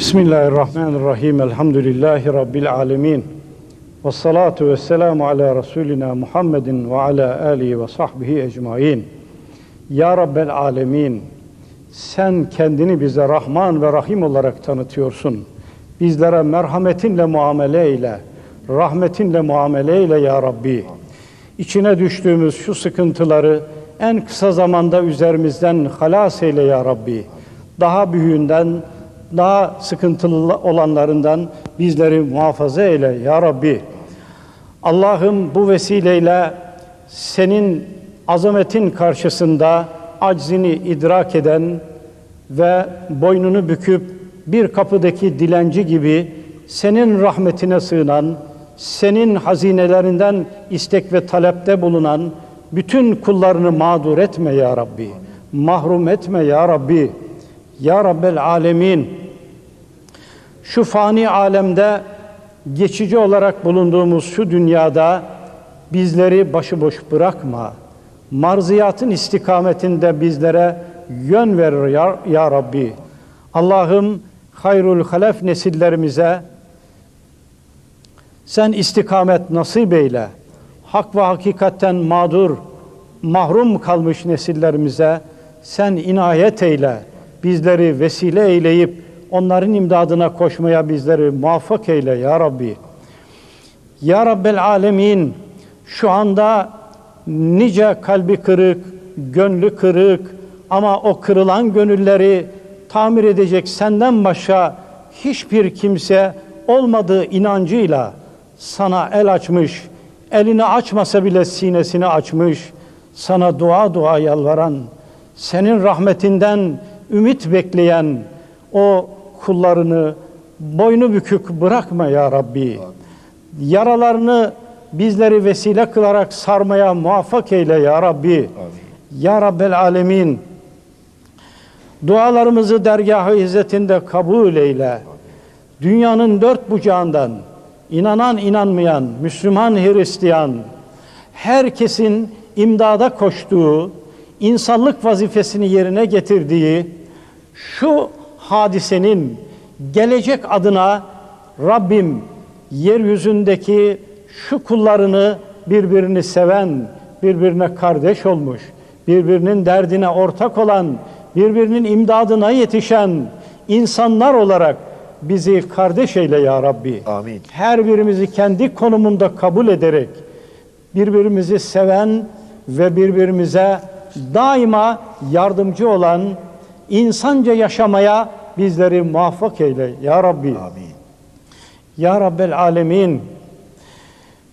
Bismillahirrahmanirrahim. Elhamdülillahi Rabbil alemin. Ve salatu ve selamu ala Resulina Muhammedin ve ala alihi ve sahbihi ecmain. Ya Rabbel alemin. Sen kendini bize Rahman ve Rahim olarak tanıtıyorsun. Bizlere merhametinle muamele eyle. Rahmetinle muamele eyle ya Rabbi. İçine düştüğümüz şu sıkıntıları en kısa zamanda üzerimizden halas eyle ya Rabbi. Daha büyüğünden, daha sıkıntılı olanlarından bizleri muhafaza eyle ya Rabbi. Allah'ım bu vesileyle senin azametin karşısında aczini idrak eden ve boynunu büküp bir kapıdaki dilenci gibi senin rahmetine sığınan, senin hazinelerinden istek ve talepte bulunan bütün kullarını mağdur etme ya Rabbi. Mahrum etme ya Rabbi. Ya Rabbel Alemin. Şu fani alemde geçici olarak bulunduğumuz şu dünyada bizleri başıboş bırakma. Marziyatın istikametinde bizlere yön ver ya, ya Rabbi. Allah'ım hayrul halef nesillerimize sen istikamet nasip eyle. Hak ve hakikatten mağdur, mahrum kalmış nesillerimize sen inayet eyle. Bizleri vesile eyleyip onların imdadına koşmaya bizleri muvaffak eyle ya Rabbi. Ya Rabbel Alemin şu anda nice kalbi kırık, gönlü kırık ama o kırılan gönülleri tamir edecek senden başka hiçbir kimse olmadığı inancıyla sana el açmış, elini açmasa bile sinesini açmış, sana dua dua yalvaran, senin rahmetinden ümit bekleyen o kullarını boynu bükük bırakma ya Rabbi. Yaralarını bizleri vesile kılarak sarmaya muvaffak eyle ya Rabbi. Amin. Ya Rabbel Alemin. Dualarımızı dergah-ı izzetinde kabul eyle. Dünyanın dört bucağından inanan inanmayan, Müslüman Hristiyan herkesin imdada koştuğu, insanlık vazifesini yerine getirdiği şu hadisenin gelecek adına Rabbim yeryüzündeki şu kullarını birbirini seven, birbirine kardeş olmuş, birbirinin derdine ortak olan, birbirinin imdadına yetişen insanlar olarak bizi kardeş eyle ya Rabbi. Amin. Her birimizi kendi konumunda kabul ederek birbirimizi seven ve birbirimize daima yardımcı olan insanca yaşamaya bizleri muvaffak eyle ya Rabbi. Amin. Ya Rabbel Alemin.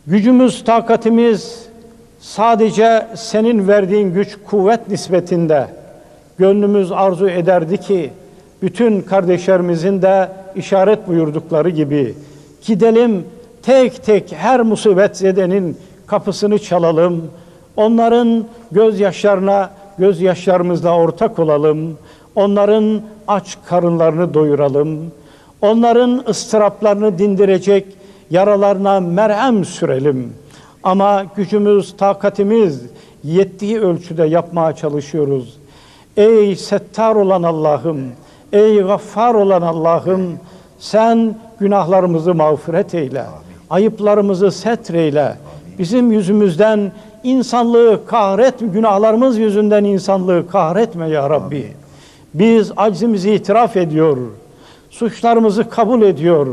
Gücümüz, takatimiz sadece senin verdiğin güç, kuvvet nispetinde gönlümüz arzu ederdi ki bütün kardeşlerimizin de işaret buyurdukları gibi gidelim tek tek her musibet zedenin kapısını çalalım. Onların gözyaşlarına gözyaşlarımızla ortak olalım. Onların aç karınlarını doyuralım. Onların ıstıraplarını dindirecek yaralarına merhem sürelim. Ama gücümüz, takatimiz yettiği ölçüde yapmaya çalışıyoruz. Ey settar olan Allah'ım, ey gaffar olan Allah'ım, sen günahlarımızı mağfiret eyle. Ayıplarımızı setreyle. Bizim yüzümüzden insanlığı kahret, günahlarımız yüzünden insanlığı kahretme ya Rabbi. Biz aczimizi itiraf ediyor, suçlarımızı kabul ediyor,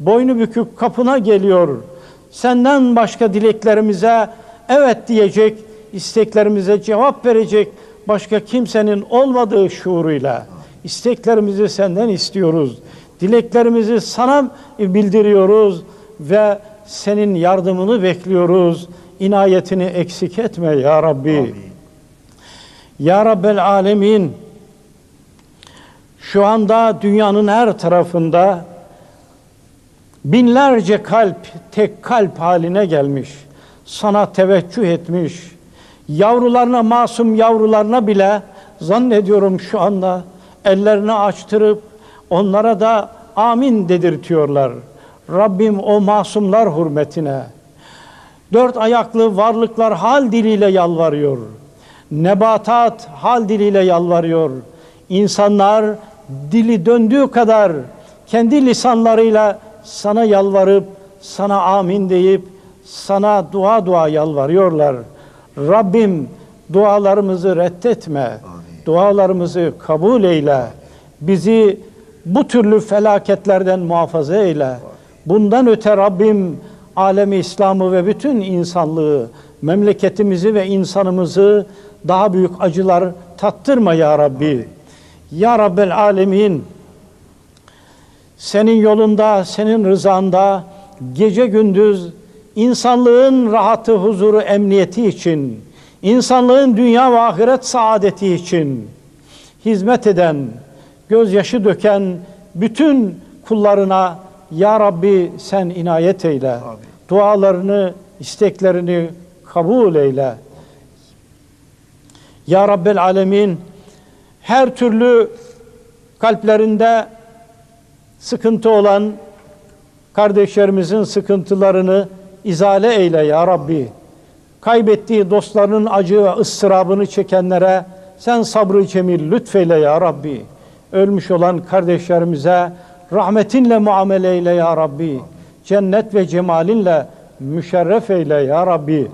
boynu bükük kapına geliyor. Senden başka dileklerimize evet diyecek, isteklerimize cevap verecek başka kimsenin olmadığı şuuruyla isteklerimizi senden istiyoruz. Dileklerimizi sana bildiriyoruz ve senin yardımını bekliyoruz. İnayetini eksik etme ya Rabbi. Amin. Ya Rabbel Alemin şu anda dünyanın her tarafında binlerce kalp tek kalp haline gelmiş. Sana teveccüh etmiş. Yavrularına, masum yavrularına bile zannediyorum şu anda ellerini açtırıp onlara da amin dedirtiyorlar. Rabbim o masumlar hürmetine dört ayaklı varlıklar hal diliyle yalvarıyor. Nebatat hal diliyle yalvarıyor. İnsanlar dili döndüğü kadar kendi lisanlarıyla sana yalvarıp, sana amin deyip, sana dua dua yalvarıyorlar. Rabbim dualarımızı reddetme, dualarımızı kabul eyle, bizi bu türlü felaketlerden muhafaza eyle. Bundan öte Rabbim alemi İslam'ı ve bütün insanlığı, memleketimizi ve insanımızı daha büyük acılar tattırma ya Rabbi. Ya Rabbel Alemin, senin yolunda, senin rızanda gece gündüz insanlığın rahatı, huzuru, emniyeti için, insanlığın dünya ve ahiret saadeti için hizmet eden, gözyaşı döken bütün kullarına Ya Rabbi sen inayet eyle. Amin. Dualarını, isteklerini kabul eyle. Ya Rabbel Alemin her türlü kalplerinde sıkıntı olan kardeşlerimizin sıkıntılarını izale eyle ya Rabbi. Kaybettiği dostlarının acı ve ıstırabını çekenlere sen sabrı cemil lütfeyle ya Rabbi. Ölmüş olan kardeşlerimize rahmetinle muamele eyle ya Rabbi. Cennet ve cemalinle müşerref eyle ya Rabbi.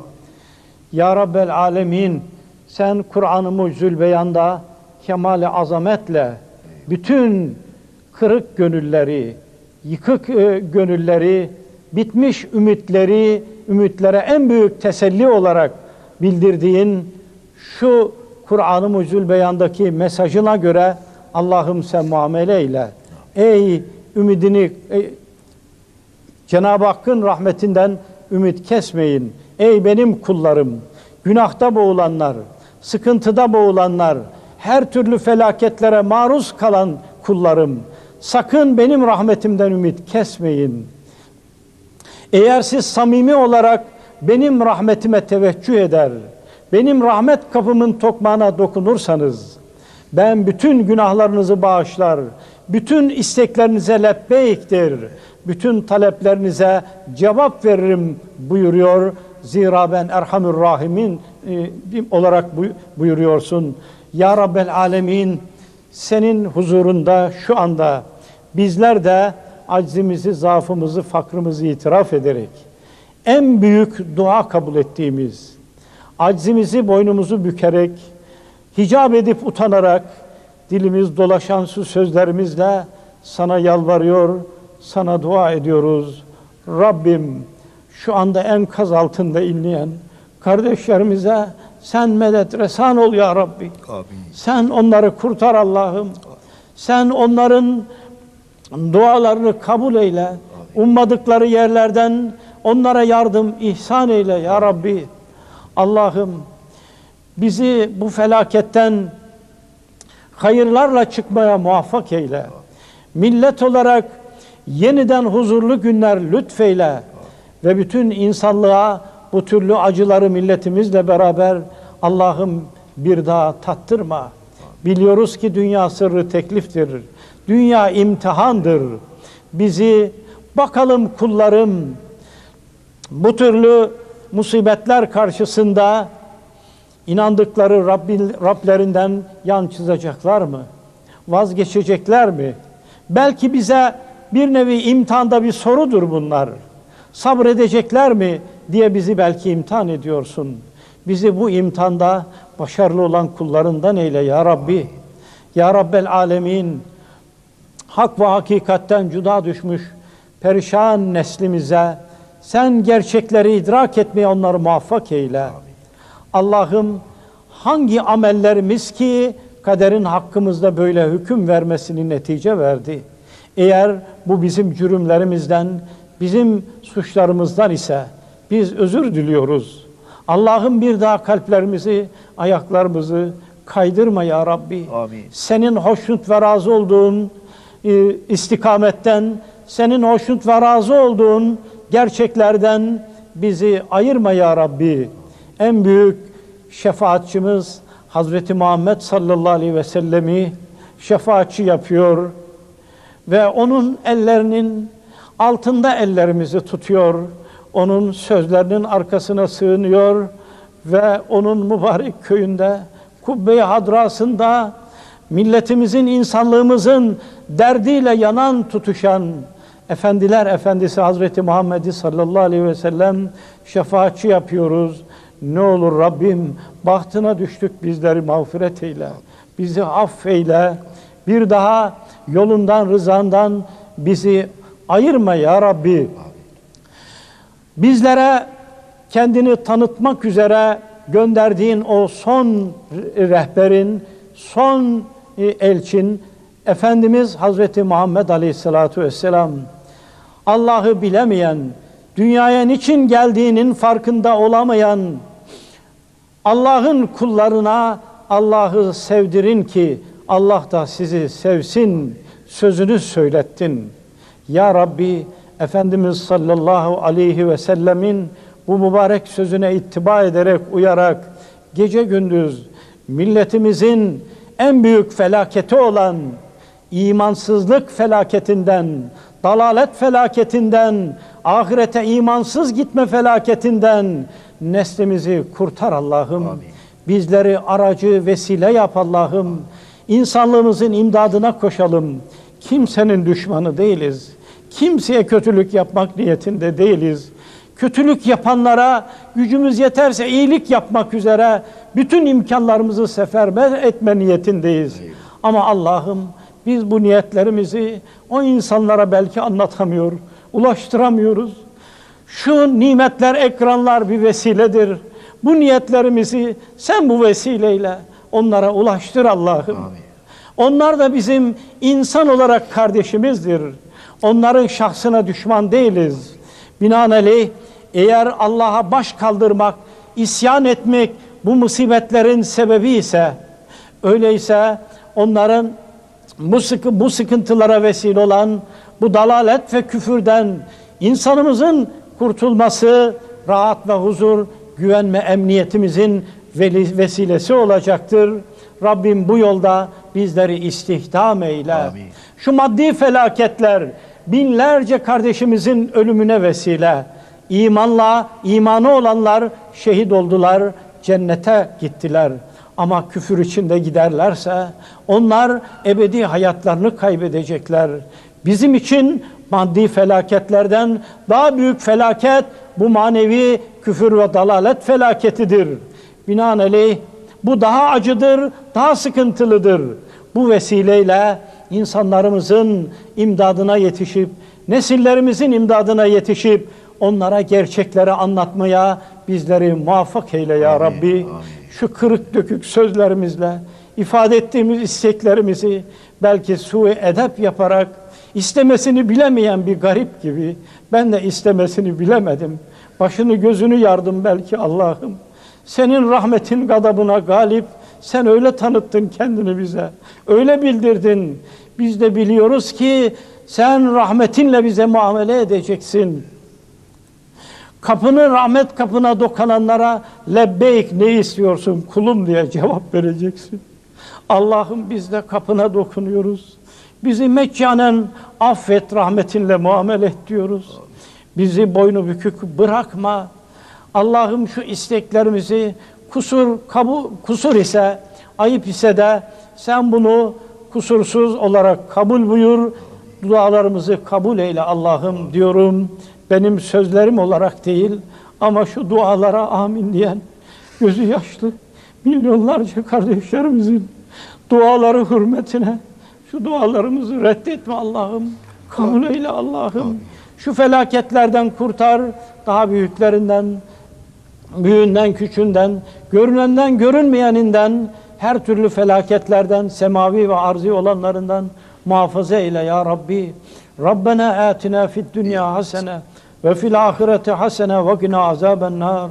Ya Rabbel Alemin sen Kur'an-ı Mucizül Beyan'da kemale azametle bütün kırık gönülleri, yıkık e, gönülleri, bitmiş ümitleri, ümitlere en büyük teselli olarak bildirdiğin şu Kur'an-ı Mucizül Beyan'daki mesajına göre Allah'ım sen muamele eyle. Ey ümidini ey, Cenab-ı Hakk'ın rahmetinden ümit kesmeyin. Ey benim kullarım, günahta boğulanlar, sıkıntıda boğulanlar, her türlü felaketlere maruz kalan kullarım, sakın benim rahmetimden ümit kesmeyin. Eğer siz samimi olarak benim rahmetime teveccüh eder, benim rahmet kapımın tokmağına dokunursanız, ben bütün günahlarınızı bağışlar, bütün isteklerinize lebbeyiktir, bütün taleplerinize cevap veririm buyuruyor. Zira ben Erhamür Rahimin e, olarak buy- buyuruyorsun. Ya Rabbel Alemin senin huzurunda şu anda bizler de aczimizi, zaafımızı, fakrımızı itiraf ederek en büyük dua kabul ettiğimiz, aczimizi boynumuzu bükerek, hicap edip utanarak, dilimiz dolaşan su sözlerimizle sana yalvarıyor, sana dua ediyoruz. Rabbim şu anda enkaz altında inleyen kardeşlerimize sen medet resan ol ya Rabbi. Amin. Sen onları kurtar Allah'ım. Sen onların dualarını kabul eyle. Ummadıkları yerlerden onlara yardım ihsan eyle ya Rabbi. Allah'ım bizi bu felaketten hayırlarla çıkmaya muvaffak eyle. Millet olarak yeniden huzurlu günler lütfeyle ve bütün insanlığa bu türlü acıları milletimizle beraber Allah'ım bir daha tattırma. Biliyoruz ki dünya sırrı tekliftir. Dünya imtihandır. Bizi bakalım kullarım bu türlü musibetler karşısında inandıkları Rabbil, Rablerinden yan çizecekler mi? Vazgeçecekler mi? Belki bize bir nevi imtihanda bir sorudur bunlar. Sabredecekler mi diye bizi belki imtihan ediyorsun. Bizi bu imtihanda başarılı olan kullarından eyle ya Rabbi. Ya Rabbel Alemin hak ve hakikatten cüda düşmüş perişan neslimize sen gerçekleri idrak etmeye onları muvaffak eyle. Allah'ım hangi amellerimiz ki kaderin hakkımızda böyle hüküm vermesini netice verdi. Eğer bu bizim cürümlerimizden, bizim suçlarımızdan ise biz özür diliyoruz. Allah'ım bir daha kalplerimizi, ayaklarımızı kaydırma ya Rabbi. Amin. Senin hoşnut ve razı olduğun e, istikametten, senin hoşnut ve razı olduğun gerçeklerden bizi ayırma ya Rabbi. En büyük şefaatçimiz Hazreti Muhammed sallallahu aleyhi ve sellemi şefaatçi yapıyor ve onun ellerinin altında ellerimizi tutuyor. Onun sözlerinin arkasına sığınıyor ve onun mübarek köyünde kubbe-i hadrasında milletimizin, insanlığımızın derdiyle yanan, tutuşan Efendiler Efendisi Hazreti Muhammed'i sallallahu aleyhi ve sellem şefaatçi yapıyoruz. Ne olur Rabbim bahtına düştük bizleri mağfiret eyle. Bizi affeyle. Bir daha yolundan, rızandan bizi ayırma ya Rabbi. Bizlere kendini tanıtmak üzere gönderdiğin o son rehberin, son elçin Efendimiz Hazreti Muhammed Aleyhisselatü Vesselam Allah'ı bilemeyen, dünyaya niçin geldiğinin farkında olamayan Allah'ın kullarına Allah'ı sevdirin ki Allah da sizi sevsin sözünü söylettin. Ya Rabbi Efendimiz sallallahu aleyhi ve sellemin bu mübarek sözüne ittiba ederek uyarak gece gündüz milletimizin en büyük felaketi olan imansızlık felaketinden, dalalet felaketinden, ahirete imansız gitme felaketinden neslimizi kurtar Allah'ım. Bizleri aracı vesile yap Allah'ım. İnsanlığımızın imdadına koşalım. Kimsenin düşmanı değiliz. Kimseye kötülük yapmak niyetinde değiliz. Kötülük yapanlara gücümüz yeterse iyilik yapmak üzere bütün imkanlarımızı seferber etme niyetindeyiz. Ama Allah'ım biz bu niyetlerimizi o insanlara belki anlatamıyor, ulaştıramıyoruz. Şu nimetler, ekranlar bir vesiledir. Bu niyetlerimizi sen bu vesileyle onlara ulaştır Allah'ım. Onlar da bizim insan olarak kardeşimizdir. Onların şahsına düşman değiliz. Binaenaleyh eğer Allah'a baş kaldırmak, isyan etmek bu musibetlerin sebebi ise öyleyse onların bu, sıkı, bu sıkıntılara vesile olan bu dalalet ve küfürden insanımızın kurtulması, rahat ve huzur, güvenme emniyetimizin vesilesi olacaktır. Rabbim bu yolda bizleri istihdam eyle. Amin. Şu maddi felaketler binlerce kardeşimizin ölümüne vesile. İmanla, imanı olanlar şehit oldular, cennete gittiler. Ama küfür içinde giderlerse onlar ebedi hayatlarını kaybedecekler. Bizim için maddi felaketlerden daha büyük felaket bu manevi küfür ve dalalet felaketidir. Binaenaleyh bu daha acıdır, daha sıkıntılıdır. Bu vesileyle insanlarımızın imdadına yetişip, nesillerimizin imdadına yetişip, onlara gerçekleri anlatmaya bizleri muvaffak eyle ya amin, Rabbi. Amin. Şu kırık dökük sözlerimizle, ifade ettiğimiz isteklerimizi belki su edep yaparak istemesini bilemeyen bir garip gibi ben de istemesini bilemedim. Başını gözünü yardım belki Allah'ım. Senin rahmetin gadabına galip sen öyle tanıttın kendini bize. Öyle bildirdin. Biz de biliyoruz ki sen rahmetinle bize muamele edeceksin. Kapını rahmet kapına dokananlara lebbeyk ne istiyorsun kulum diye cevap vereceksin. Allah'ım biz de kapına dokunuyoruz. Bizi meccanen affet rahmetinle muamele et diyoruz. Bizi boynu bükük bırakma. Allah'ım şu isteklerimizi kusur kabu, kusur ise ayıp ise de sen bunu kusursuz olarak kabul buyur. Dualarımızı kabul eyle Allah'ım diyorum. Benim sözlerim olarak değil ama şu dualara amin diyen gözü yaşlı milyonlarca kardeşlerimizin duaları hürmetine şu dualarımızı reddetme Allah'ım. Kabul eyle Allah'ım. Şu felaketlerden kurtar, daha büyüklerinden, büyüğünden, küçüğünden, görünenden, görünmeyeninden, her türlü felaketlerden, semavi ve arzi olanlarından muhafaza eyle ya Rabbi. Rabbena atina fid dünya hasene ve fil ahireti hasene ve gina azaben nar.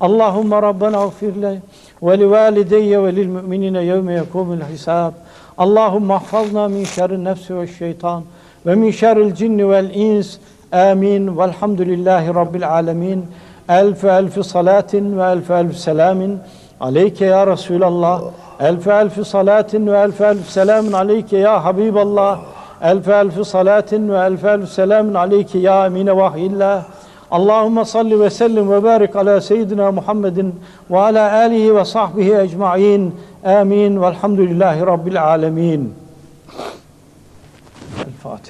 Allahümme Rabbena gfirle ve li valideyye ve lil müminine yevme yekumul hisab. Allahümme ahfazna min şerri nefsi ve şeytan ve min şerril cinni vel ins. Amin. Velhamdülillahi Rabbil alemin. Elf elf salatin ve elf elf selamin. Aleyke ya Resulallah. Elf elf salatin ve elf elf selamin aleyke ya Habiballah. Elf elf salatin ve elf elf selamin aleyke ya emine vahyillah. Allahümme salli ve sellim ve barik ala seyyidina Muhammedin ve ala alihi ve sahbihi ecma'in. Amin. Velhamdülillahi Rabbil alemin. El Fatiha.